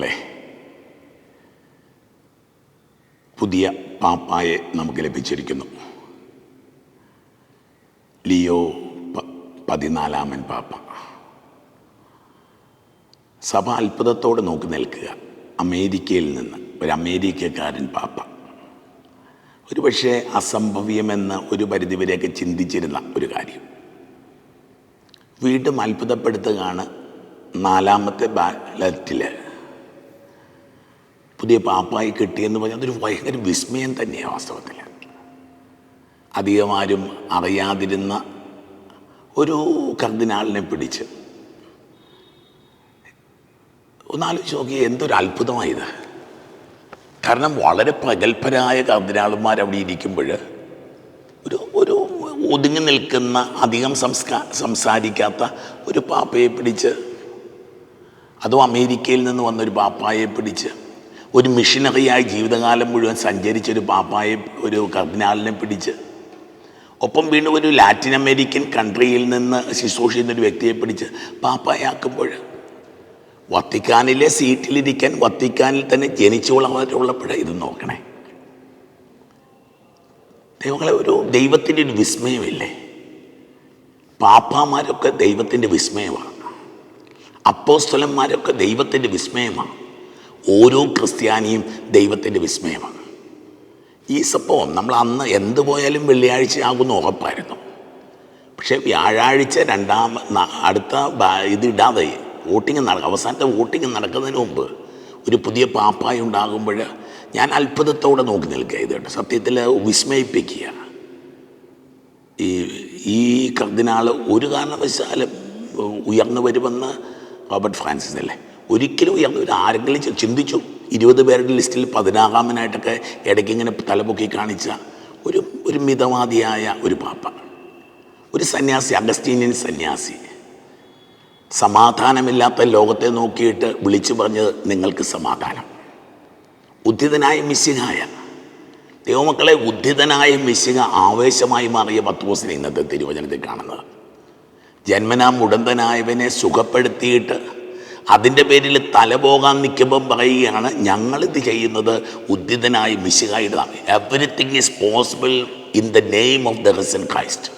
ദൈവമക്കളെ പുതിയ പാപ്പായെ നമുക്ക് ലഭിച്ചിരിക്കുന്നു. ലിയോ പതിനാലാമൻ പാപ്പ. സഭ അത്ഭുതത്തോടെ നോക്കി നിൽക്കുക. അമേരിക്കയിൽ നിന്ന് ഒരു അമേരിക്കക്കാരൻ പാപ്പ. ഒരുപക്ഷെ അസംഭവ്യമെന്ന് ഒരു പരിധിവരെയൊക്കെ ചിന്തിച്ചിരുന്ന ഒരു കാര്യം. വീണ്ടും അത്ഭുതപ്പെടുത്തുകയാണ് നാലാമത്തെ ബാലറ്റിൽ പുതിയ പാപ്പായി കിട്ടിയെന്ന് പറഞ്ഞാൽ അതൊരു ഭയങ്കര വിസ്മയം തന്നെയാണ് വാസ്തവത്തിൽ. അധികം ആരും അറിയാതിരുന്ന ഒരു കർദിനാളിനെ പിടിച്ച്. ഒന്നാലോചിച്ച് നോക്കി എന്തൊരു അത്ഭുതമായത്. കാരണം വളരെ പ്രഗത്ഭരായ കർദിനാളന്മാർ അവിടെ ഇരിക്കുമ്പോൾ ഒരു ഒരു ഒതുങ്ങി നിൽക്കുന്ന അധികം സംസ്കാ സംസാരിക്കാത്ത ഒരു പാപ്പയെ പിടിച്ച് അതും അമേരിക്കയിൽ നിന്ന് വന്നൊരു പാപ്പായെ പിടിച്ച് ഒരു മിഷനറിയായി ജീവിതകാലം മുഴുവൻ സഞ്ചരിച്ചൊരു പാപ്പായെ ഒരു കർദിനാളിനെ പിടിച്ച്. ഒപ്പം വീണ്ടും ഒരു ലാറ്റിൻ അമേരിക്കൻ കൺട്രിയിൽ നിന്ന് ശുശ്രൂഷ ചെയ്യുന്ന ഒരു വ്യക്തിയെ പിടിച്ച് പാപ്പായാക്കുമ്പോൾ വത്തിക്കാനിലെ സീറ്റിലിരിക്കാൻ വത്തിക്കാനിൽ തന്നെ ജനിച്ചു വളർന്നിട്ടുള്ളപ്പോഴേ ഇത് നോക്കണേ. ദൈവങ്ങളെ ഒരു ദൈവത്തിന്റെ ഒരു വിസ്മയമില്ലേ? പാപ്പാമാരൊക്കെ ദൈവത്തിന്റെ വിസ്മയമാണ്. അപ്പോസ്തലന്മാരൊക്കെ ദൈവത്തിന്റെ വിസ്മയമാണ്. ഓരോ ക്രിസ്ത്യാനിയും ദൈവത്തിന്റെ വിസ്മയമാണ്. ഈ സംഭവം നമ്മൾ അന്ന് എന്ത് പോയാലും വെള്ളിയാഴ്ച ആകുന്ന ഉറപ്പായിരുന്നു. പക്ഷേ വ്യാഴാഴ്ച രണ്ടാം അടുത്ത ഇതിടാതെ വോട്ടിംഗ് നട അവസാനത്തെ വോട്ടിംഗ് നടക്കുന്നതിന് മുമ്പ് ഒരു പുതിയ പാപ്പായി ഉണ്ടാകുമ്പോൾ ഞാൻ അത്ഭുതത്തോടെ നോക്കി നിൽക്കുക ഇത് കേട്ടോ. സത്യത്തിൽ വിസ്മയിപ്പിക്കുക ഈ ഈ കർദിനാൾ ഒരു കാരണവശാലും ഉയർന്നു വരുമെന്ന് റോബർട്ട് ഫ്രാൻസിസ് അല്ലേ? ഒരിക്കലും ഉയർന്നു ആരെങ്കിലും ചിന്തിച്ചു. ഇരുപത് പേരുടെ ലിസ്റ്റിൽ പതിനാകാമനായിട്ടൊക്കെ ഇടയ്ക്ക് ഇങ്ങനെ തലപൊക്കി കാണിച്ച ഒരു ഒരു മിതവാദിയായ ഒരു പാപ്പ. ഒരു സന്യാസി അഗസ്റ്റീനിയൻ സന്യാസി. സമാധാനമില്ലാത്ത ലോകത്തെ നോക്കിയിട്ട് വിളിച്ചു പറഞ്ഞത് നിങ്ങൾക്ക് സമാധാനം. ഉദ്ധിതനായ മിശിഹായ. ദൈവമക്കളെ ഉദ്ധിതനായ മിശിക ആവേശമായി മാറിയ പത്രോസിനെ ഇന്നത്തെ തിരുവചനത്തിൽ കാണുന്നത്. ജന്മനാ മുടന്തനായവനെ സുഖപ്പെടുത്തിയിട്ട് അതിന്റെ പേരിൽ തല പോകാൻ നിൽക്കുമ്പം പറയുകയാണ് ഞങ്ങളിത് ചെയ്യുന്നത് ഉദ്ധിതനായ മിശിഹായുടെ everything is possible in the name of the risen Christ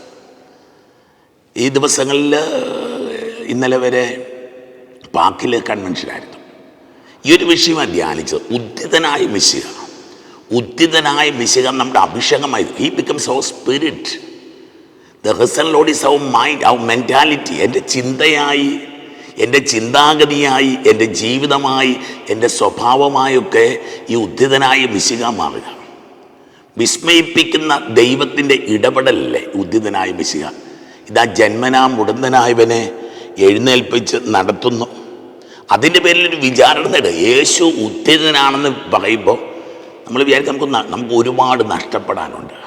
ഈ ദിവസങ്ങളിൽ ഇന്നലെ വരെ പാക്കിൽ കൺവെൻഷനായിരുന്നു ഈ ഒരു വിഷയമാണ് ധ്യാനിച്ചത്. ഉദ്ധിതനായ മിശിക ഉദ്ധിതനായ മിശിക നമ്മുടെ അഭിഷേകമായി he becomes our spirit the risen lord is our mind our mentality എന്റെ ചിന്തയായി എന്റെ ചിന്താഗതിയായി എന്റെ ജീവിതമായി എന്റെ സ്വഭാവമായൊക്കെ ഈ ഉദ്ധിതനായ മിശിക മാറുക. വിസ്മയിപ്പിക്കുന്ന ദൈവത്തിന്റെ ഇടപെടലല്ലേ ഉദ്ധിതനായ മിശിക? ഇതാ ജന്മനാ മുടന്തനായവനെ എഴുന്നേൽപ്പിച്ച് നടത്തുന്നു. അതിന്റെ പേരിൽ ഒരു വിചാരണ നേടുക. യേശു ഉദ്ധിതനാണെന്ന് പറയുമ്പോൾ നമ്മൾ വിചാരിക്കും നമുക്ക് നമുക്ക് ഒരുപാട് നഷ്ടപ്പെടാനുണ്ട്.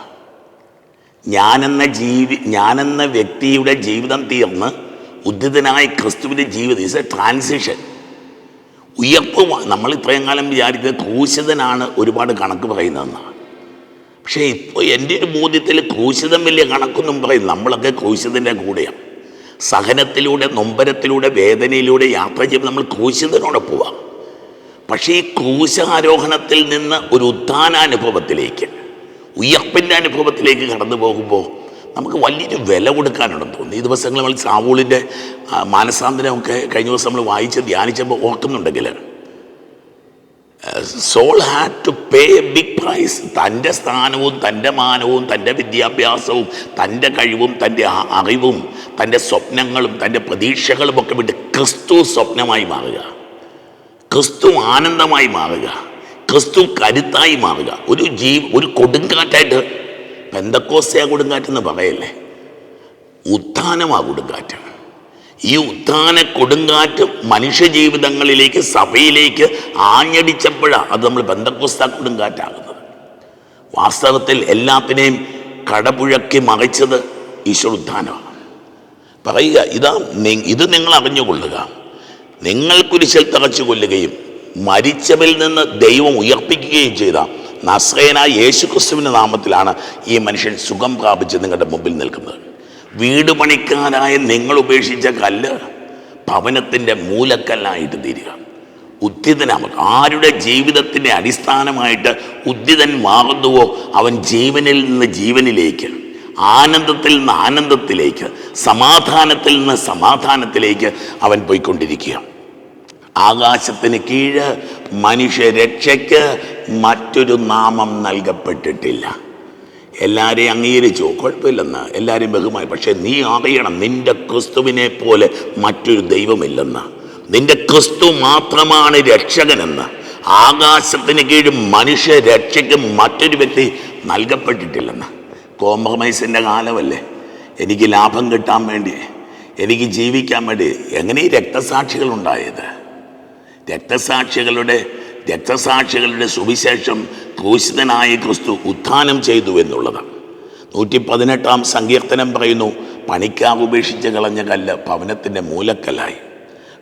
ഞാനെന്ന ജീവി ഞാനെന്ന വ്യക്തിയുടെ ജീവിതം തീർന്ന് ഉദ്ധിതനായ ക്രിസ്തുവിന്റെ ജീവിതം. ഇസ് എ ട്രാൻസിഷൻ ഉയർപ്പ് നമ്മൾ ഇത്രയും കാലം വിചാരിക്കുന്നത് ക്രൂശിതനാണ് ഒരുപാട് കണക്ക് പറയുന്നതെന്നാണ് പക്ഷേ ഇപ്പോൾ എന്റെ ഒരു ബോധ്യത്തിൽ ക്രൂശിതം വലിയ കണക്കൊന്നും പറയും നമ്മളൊക്കെ ക്രൂശിതന്റെ കൂടെയാണ്. സഹനത്തിലൂടെ നൊമ്പരത്തിലൂടെ വേദനയിലൂടെ യാത്ര ചെയ്യുമ്പോൾ നമ്മൾ ക്രൂശിതനോടെ പോവാം. പക്ഷേ ഈ ക്രൂശാരോഹണത്തിൽ നിന്ന് ഒരു ഉത്ഥാനാനുഭവത്തിലേക്ക് ഉയർപ്പിന്റെ അനുഭവത്തിലേക്ക് കടന്നു പോകുമ്പോൾ നമുക്ക് വലിയൊരു വില കൊടുക്കാനുണ്ടെന്ന് തോന്നുന്നു. ഈ ദിവസങ്ങൾ നമ്മൾ സാവൂളിന്റെ മാനസാന്തരമൊക്കെ കഴിഞ്ഞ ദിവസം നമ്മൾ വായിച്ച് ധ്യാനിച്ചപ്പോൾ ഓർക്കുന്നുണ്ടെങ്കിൽ soul had to pay a big price. തന്റെ സ്ഥാനവും തന്റെ മാനവും തന്റെ വിദ്യാഭ്യാസവും തന്റെ കഴിവും തന്റെ അറിവും തന്റെ സ്വപ്നങ്ങളും തന്റെ പ്രതീക്ഷകളും ഒക്കെ വിട്ട് ക്രിസ്തു സ്വപ്നമായി മാറുക. ക്രിസ്തു ആനന്ദമായി മാറുക. ക്രിസ്തു കരുത്തായി മാറുക. ഒരു ജീ ഒരു കൊടുങ്കാറ്റായിട്ട് പെന്തക്കോസ്തയ കൊടുങ്കാറ്റെന്ന് പറയല്ലേ? ഉത്ഥാനമാ കൊടുങ്കാറ്റ്. ഈ ഉത്ഥാന കൊടുങ്കാറ്റ് മനുഷ്യജീവിതങ്ങളിലേക്ക് സഭയിലേക്ക് ആഞ്ഞടിച്ചപ്പോഴാണ് അത് നമ്മൾ ബന്ധക്കോസ്ത കൊടുങ്കാറ്റാകുന്നത്. വാസ്തവത്തിൽ എല്ലാത്തിനെയും കടപുഴക്കി മറിച്ചത് ഈശ്വര ഉത്ഥാനമാണ്. പറയുക ഇതാ ഇത് നിങ്ങൾ അറിഞ്ഞുകൊള്ളുക. നിങ്ങൾ കുരിശിൽ തറച്ചു കൊല്ലുകയും മരിച്ചവരിൽ നിന്ന് ദൈവം ഉയർപ്പിക്കുകയും ചെയ്ത നസ്രയനായ യേശു ക്രിസ്തുവിന്റെ നാമത്തിലാണ് ഈ മനുഷ്യൻ സുഖം പ്രാപിച്ച് നിങ്ങളുടെ മുമ്പിൽ നിൽക്കുന്നത്. വീട് പണിക്കാരായ നിങ്ങൾ ഉപേക്ഷിച്ച കല്ല് ഭവനത്തിന്റെ മൂലക്കല്ലായിട്ട് തീരുക. ഉദ്ധിതനാമ ആരുടെ ജീവിതത്തിന്റെ അടിസ്ഥാനമായിട്ട് ഉദ്ധിതൻ മാറുന്നുവോ അവൻ ജീവനിൽ നിന്ന് ജീവനിലേക്ക് ആനന്ദത്തിൽ നിന്ന് ആനന്ദത്തിലേക്ക് സമാധാനത്തിൽ നിന്ന് സമാധാനത്തിലേക്ക് അവൻ പോയിക്കൊണ്ടിരിക്കുക. ആകാശത്തിന് കീഴ് മനുഷ്യരക്ഷയ്ക്ക് മറ്റൊരു നാമം നൽകപ്പെട്ടിട്ടില്ല. എല്ലാവരെയും അംഗീകരിച്ചു? കുഴപ്പമില്ലെന്ന്. എല്ലാവരെയും ബഹുമായി. പക്ഷേ നീ അറിയണം നിന്റെ ക്രിസ്തുവിനെ പോലെ മറ്റൊരു ദൈവമില്ലെന്ന്. നിന്റെ ക്രിസ്തു മാത്രമാണ് രക്ഷകനെന്ന്. ആകാശത്തിന് കീഴും മനുഷ്യ രക്ഷയ്ക്ക് മറ്റൊരു വ്യക്തി നൽകപ്പെട്ടിട്ടില്ലെന്ന്. കോംപ്രമൈസിന്റെ കാലമല്ലേ? എനിക്ക് ലാഭം കിട്ടാൻ വേണ്ടി എനിക്ക് ജീവിക്കാൻ വേണ്ടി എങ്ങനെ ഈ രക്തസാക്ഷികൾ ഉണ്ടായത് രക്തസാക്ഷികളുടെ രക്തസാക്ഷികളുടെ സുവിശേഷം ക്രൂശിതനായ ക്രിസ്തു ഉത്ഥാനം ചെയ്തു എന്നുള്ളതാണ്. നൂറ്റി പതിനെട്ടാം സങ്കീർത്തനം പറയുന്നു പണിക്കാർ ഉപേക്ഷിച്ച് കളഞ്ഞ കല്ല് ഭവനത്തിന്റെ മൂലക്കല്ലായി.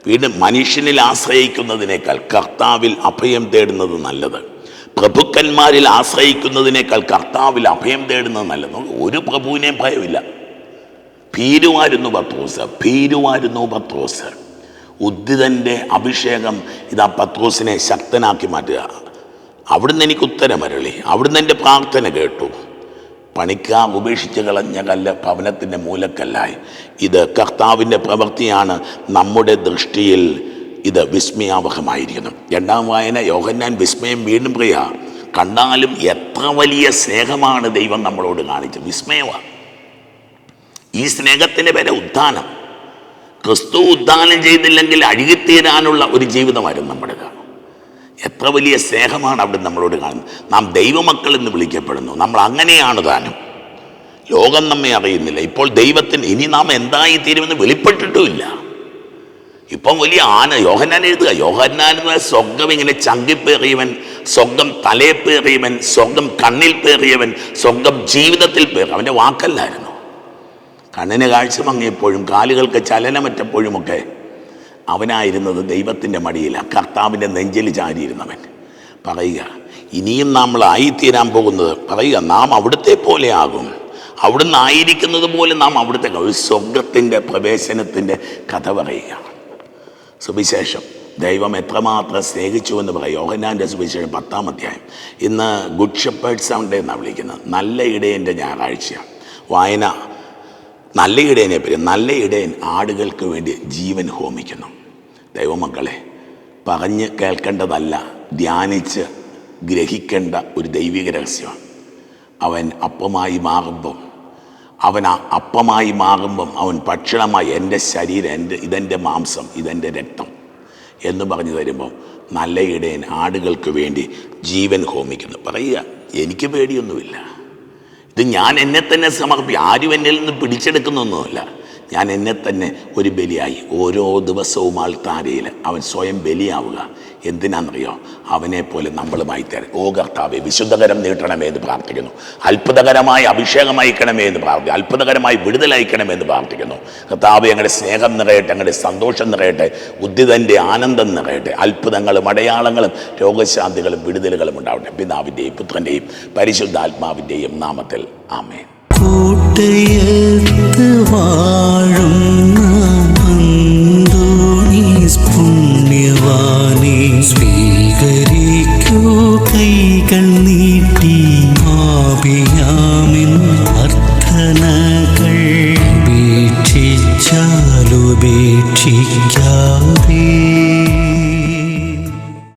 വീണ്ടും മനുഷ്യനിൽ ആശ്രയിക്കുന്നതിനേക്കാൾ കർത്താവിൽ അഭയം തേടുന്നത് നല്ലത്. പ്രഭുക്കന്മാരിൽ ആശ്രയിക്കുന്നതിനേക്കാൾ കർത്താവിൽ അഭയം തേടുന്നത് നല്ലത്. ഒരു പ്രഭുവിനെയും ഭയമില്ല. ഭീരുവായിരുന്നു പത്രോസ് ഭീരുവായിരുന്നു പത്രോസ്. ഉദ്ധിതന്റെ അഭിഷേകം ഇതാ പത്രോസിനെ ശക്തനാക്കി മാറ്റുക. അവിടുന്ന് എനിക്ക് ഉത്തരമരളി അവിടുന്ന് എന്റെ പ്രാർത്ഥന കേട്ടു. പണിക്കാർ ഉപേക്ഷിച്ച് കളഞ്ഞ കല്ല് ഭവനത്തിന്റെ മൂലക്കല്ലായി. ഇത് കർത്താവിന്റെ പ്രവൃത്തിയാണ്. നമ്മുടെ ദൃഷ്ടിയിൽ ഇത് വിസ്മയാവഹമായിരിക്കുന്നു. രണ്ടാം വായന യോഹന്നാൻ വിസ്മയം വീണ്ടും പ്രിയ. കണ്ടാലും എത്ര വലിയ സ്നേഹമാണ് ദൈവം നമ്മളോട് കാണിച്ചത്. വിസ്മയമാണ്. ഈ സ്നേഹത്തിന്റെ പേരെ ഉദ്ധാനം ക്രിസ്തു ഉദ്ധാനം ചെയ്തില്ലെങ്കിൽ അഴുകിത്തീരാനുള്ള ഒരു ജീവിതമായിരുന്നു നമ്മുടെ കാണും എത്ര വലിയ സ്നേഹമാണ് അവിടെ നമ്മളോട് കാണുന്നത്. നാം ദൈവമക്കൾ എന്ന് വിളിക്കപ്പെടുന്നു. നമ്മൾ അങ്ങനെയാണ് താനും. ലോകം നമ്മെ അറിയുന്നില്ല. ഇപ്പോൾ ദൈവത്തിന് ഇനി നാം എന്തായി തീരുമെന്ന് വെളിപ്പെട്ടിട്ടുമില്ല. ഇപ്പം വലിയ ആന യോഹന്നാൻ എഴുതുക. യോഹന്നാൻ എന്ന സ്വർഗം ഇങ്ങനെ ചങ്കിപ്പേറിയവൻ സ്വർഗം പേറിയവൻ സ്വർഗം കണ്ണിൽ പേറിയവൻ സ്വർഗം ജീവിതത്തിൽ പേറി അവന്റെ വാക്കല്ലായിരുന്നു. കണ്ണിന് കാഴ്ച മങ്ങിയപ്പോഴും കാലുകൾക്ക് ചലനമറ്റപ്പോഴുമൊക്കെ അവനായിരുന്നത് ദൈവത്തിന്റെ മടിയില. കർത്താവിന്റെ നെഞ്ചിൽ ചാരിയിരുന്നവൻ. പറയുക ഇനിയും നമ്മൾ ആയിത്തീരാൻ പോകുന്നത് പറയുക നാം അവിടുത്തെ പോലെ ആകും. അവിടുന്ന് ആയിരിക്കുന്നത് പോലെ നാം അവിടുത്തെ സ്വർഗത്തിന്റെ പ്രവേശനത്തിന്റെ കഥ പറയുക. സുവിശേഷം ദൈവം എത്രമാത്രം സ്നേഹിച്ചു എന്ന് പറയും യോഹനാന്റെ സുവിശേഷം പത്താം അധ്യായം. ഇന്ന് ഗുഡ് ഷെപ്പേർഡ് സൺഡേ എന്നാണ് വിളിക്കുന്നത്. നല്ല ഇടയന്റെ ഞായറാഴ്ചയാണ്. വായന നല്ല ഇടയനെ പറ്റി നല്ല ഇടയൻ ആടുകൾക്ക് വേണ്ടി ജീവൻ ഹോമിക്കുന്നു. ദൈവമക്കളെ പറഞ്ഞ് കേൾക്കേണ്ടതല്ല ധ്യാനിച്ച് ഗ്രഹിക്കേണ്ട ഒരു ദൈവിക രഹസ്യമാണ്. അവൻ അപ്പമായി മാറുമ്പം അവൻ അപ്പമായി മാറുമ്പം അവൻ ഭക്ഷണമായി എന്റെ ശരീരം എന്റെ ഇതെന്റെ മാംസം ഇതെന്റെ രക്തം എന്ന് പറഞ്ഞു തരുമ്പോൾ നല്ല ഇടയൻ ആടുകൾക്ക് വേണ്ടി ജീവൻ ഹോമിക്കുന്നു. പറയുക എനിക്ക് പേടിയൊന്നുമില്ല. ഇത് ഞാൻ എന്നെ തന്നെ സമർപ്പി. ആരും എന്നിൽ നിന്ന് പിടിച്ചെടുക്കുന്നൊന്നുമല്ല. ഞാൻ എന്നെ തന്നെ ഒരു ബലിയായി. ഓരോ ദിവസവും ആൾത്താരയിൽ അവൻ സ്വയം ബലിയാവുക. എന്തിനാണെന്നറിയോ അവനെ പോലെ നമ്മളുമായി തരും ഓ കർത്താവെ വിശുദ്ധകരം നീട്ടണമേ എന്ന് പ്രാർത്ഥിക്കുന്നു. അത്ഭുതകരമായ അഭിഷേകം അയക്കണമേ എന്ന് പ്രാർത്ഥിക്കുന്നു. അത്ഭുതകരമായി വിടുതലയക്കണമേ എന്ന് പ്രാർത്ഥിക്കുന്നു. കർത്താവ് ഞങ്ങളുടെ സ്നേഹം നിറയട്ടെ ഞങ്ങളുടെ സന്തോഷം നിറയട്ടെ ഉദ്ധിതന്റെ ആനന്ദം നിറയട്ടെ അത്ഭുതങ്ങളും അടയാളങ്ങളും രോഗശാന്തികളും വിടുതലുകളും ഉണ്ടാവട്ടെ. പിതാവിന്റെയും പുത്രന്റെയും പരിശുദ്ധാത്മാവിന്റെയും നാമത്തിൽ. ആമേൻ. കൂട്ടയത്ത് വാഴുന്ന അന്തോണീസ് പുണ്യവാനെ സ്വീകരിക്കൂ കൈകൾ നീ